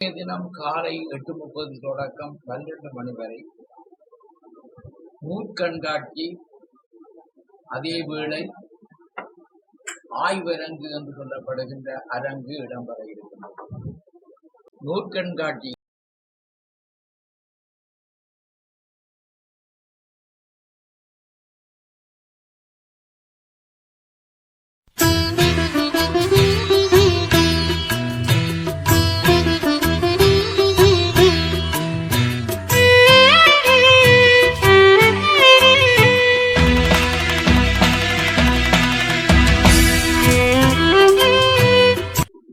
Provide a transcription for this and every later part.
தினம் காலை எட்டு முப்பது தொடக்கம் பன்னிரண்டு மணி வரை நூற்கண்காட்சி அதேவேளை ஆய்வரங்கு என்று சொல்லப்படுகின்ற அரங்கு இடம்பெற இருக்கின்றது. நூற்கண்காட்சி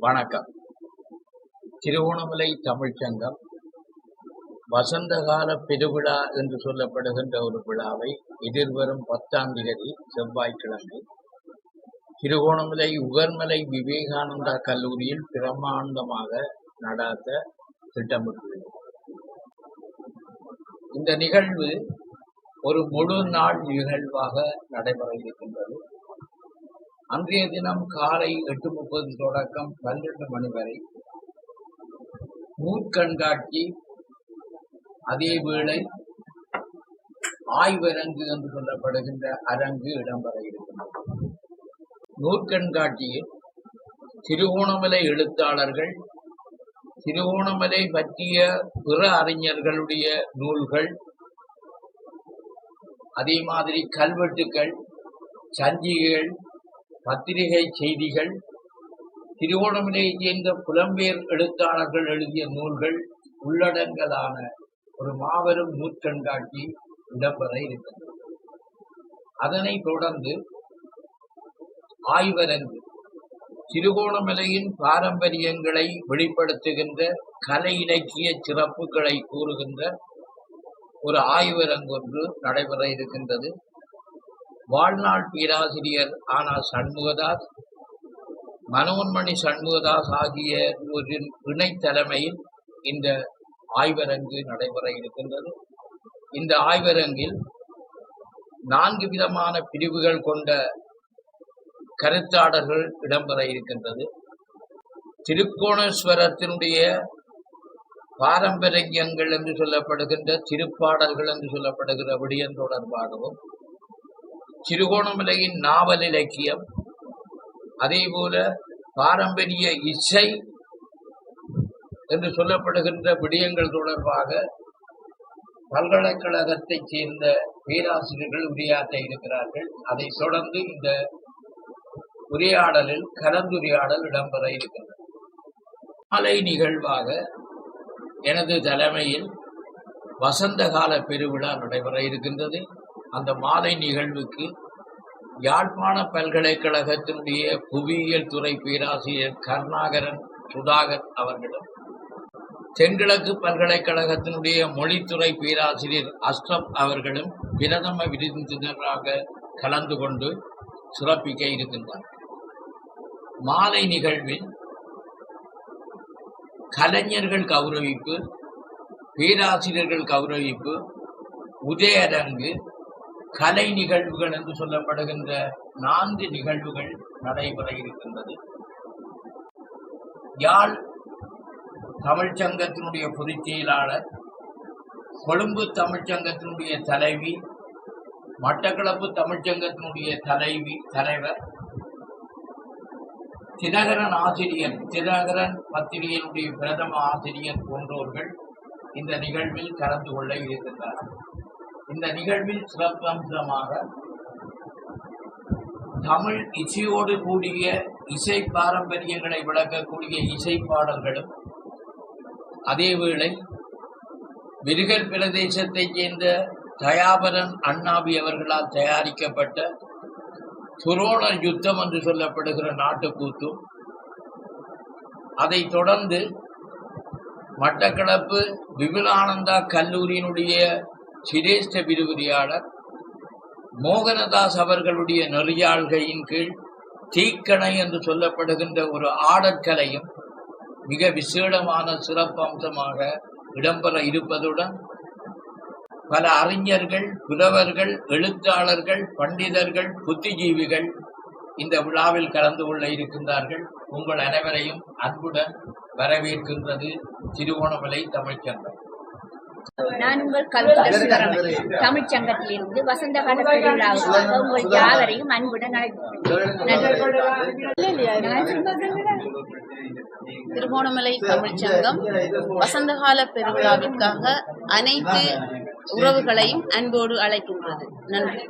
வணக்கம். திருவோணமலை தமிழ்ச்சங்கம் வசந்தகால பெருவிழா என்று சொல்லப்படுகின்ற ஒரு விழாவை எதிர்வரும் பத்தாம் தேதி செவ்வாய்க்கிழமை திருகோணமலை உகர்மலை விவேகானந்தா கல்லூரியில் பிரமாண்டமாக நடாத்த திட்டமிட்டுள்ளது. இந்த நிகழ்வு ஒரு முழு நாள் நிகழ்வாக நடைபெற இருக்கின்றது. அன்றைய தினம் காலை எட்டு முப்பது தொடக்கம் பன்னிரண்டு மணி வரை நூற்கண்காட்சி அதேவேளை ஆய்வரங்கு என்று சொல்லப்படுகின்ற அரங்கு இடம்பெற இருக்கின்றது. நூற்கண்காட்சியில் திருகோணமலை எழுத்தாளர்கள் திருகோணமலை பற்றிய பிற அறிஞர்களுடைய நூல்கள் அதே மாதிரி கல்வெட்டுக்கள் சஞ்சிகைகள் பத்திரிகை செய்திகள் திருவோணமலையைச் சேர்ந்த புலம்பெயர் எழுத்தாளர்கள் எழுதிய நூல்கள் உள்ளடங்கலான ஒரு மாபெரும் நூற்கண்காட்சி இடம்பெற இருக்கிறது அதனைத் தொடர்ந்து ஆய்வரங்கு திருகோணமலையின் பாரம்பரியங்களை வெளிப்படுத்துகின்ற கலை இலக்கிய சிறப்புகளை கூறுகின்ற ஒரு ஆய்வரங்கு ஒன்று நடைபெற இருக்கின்றது. வாழ்நாள் பேராசிரியர் ஆனா சண்முகதாஸ் மனோன்மணி சண்முகதாஸ் ஆகிய ஒரு இணை தலைமையில் இந்த ஆய்வரங்கு நடைபெற இருக்கின்றது. இந்த ஆய்வரங்கில் நான்கு விதமான பிரிவுகள் கொண்ட கருத்தாடல்கள் இடம்பெற இருக்கின்றது. திருக்கோணேஸ்வரத்தினுடைய பாரம்பரியங்கள் என்று சொல்லப்படுகின்ற திருப்பாடல்கள் என்று சொல்லப்படுகிற விடயம் தொடர்பாகவும் திருகோணமலையின் நாவல் இலக்கியம். அதே போல பாரம்பரிய இசை என்று சொல்லப்படுகின்ற விடயங்கள் தொடர்பாக பல்கலைக்கழகத்தைச் சேர்ந்த பேராசிரியர்கள் உரையாற்ற இருக்கிறார்கள். அதை தொடர்ந்து இந்த உரையாடலில் கலந்துரையாடல் இடம்பெற இருக்கிறது. மாலை நிகழ்வாக எனது தலைமையில் வசந்த கால பெருவிழா நடைபெற இருக்கின்றது. அந்த மாலை நிகழ்வுக்கு யாழ்ப்பாண பல்கலைக்கழகத்தினுடைய புவியியல் துறை பேராசிரியர் கருணாகரன் சுதாகர் அவர்களும் தென்கிழக்கு பல்கலைக்கழகத்தினுடைய மொழித்துறை பேராசிரியர் அஸ்ரப் அவர்களும் பிரதம விருந்தினராக கலந்து கொண்டு சிறப்பிக்க இருக்கின்றார். மாலை நிகழ்வில் கலைஞர்கள் கௌரவிப்பு பேராசிரியர்கள் கௌரவிப்பு உதயரங்கு கலை நிகழ்வுகள் என்று சொல்லப்படுகின்ற நான்கு நிகழ்வுகள் நடைபெற இருக்கின்றது. யாழ் தமிழ்ச்சங்கத்தினுடைய பொதுச் செயலாளர் கொழும்பு தமிழ்ச்சங்கத்தினுடைய தலைவி மட்டக்களப்பு தமிழ்ச்சங்கத்தினுடைய தலைவி தலைவர் தினகரன் ஆசிரியர் தினகரன் பத்திரிகையினுடைய பிரதம ஆசிரியர் போன்றோர்கள் இந்த நிகழ்வில் கலந்து கொள்ள இருக்கின்றனர் இந்த நிகழ்வில் சிறப்பம்சமாக தமிழ் இசையோடு கூடிய இசை பாரம்பரியங்களை விளக்கக்கூடிய இசை பாடல்களும் அதேவேளை விருகல் பிரதேசத்தைச் சேர்ந்த தயாபரன் அண்ணாபி அவர்களால் தயாரிக்கப்பட்ட துரோணர் யுத்தம் என்று சொல்லப்படுகிற நாட்டுக்கூத்தும் அதைத் தொடர்ந்து மட்டக்களப்பு விபுலானந்தா கல்லூரியினுடைய சிரேஷ்ட விரிவுரையாளர் மோகனதாஸ் அவர்களுடைய நெறியாள்கையின் கீழ் தீக்கணை என்று சொல்லப்படுகின்ற ஒரு ஆடற்கலையும் மிக விசேடமான சிறப்பம்சமாக இடம்பெற இருப்பதுடன் பல அறிஞர்கள் புலவர்கள் எழுத்தாளர்கள் பண்டிதர்கள் புத்திஜீவிகள் இந்த விழாவில் கலந்து கொள்ள இருக்கின்றார்கள். உங்கள் அனைவரையும் அன்புடன் வரவேற்கின்றது திருவோணமலை தமிழ்ச்சங்கம் நான் உங்கள் கவிதை சிவரமணி. தமிழ்ச் சங்கத்திலிருந்து வசந்த கால பெருவிழாவுக்காக உங்கள் யாவரையும் அன்புடன் திருகோணமலை தமிழ்ச்சங்கம் வசந்தகால பெருவிழாவிற்காக அனைத்து உறவுகளையும் அன்போடு அழைக்கின்றது. நன்றி.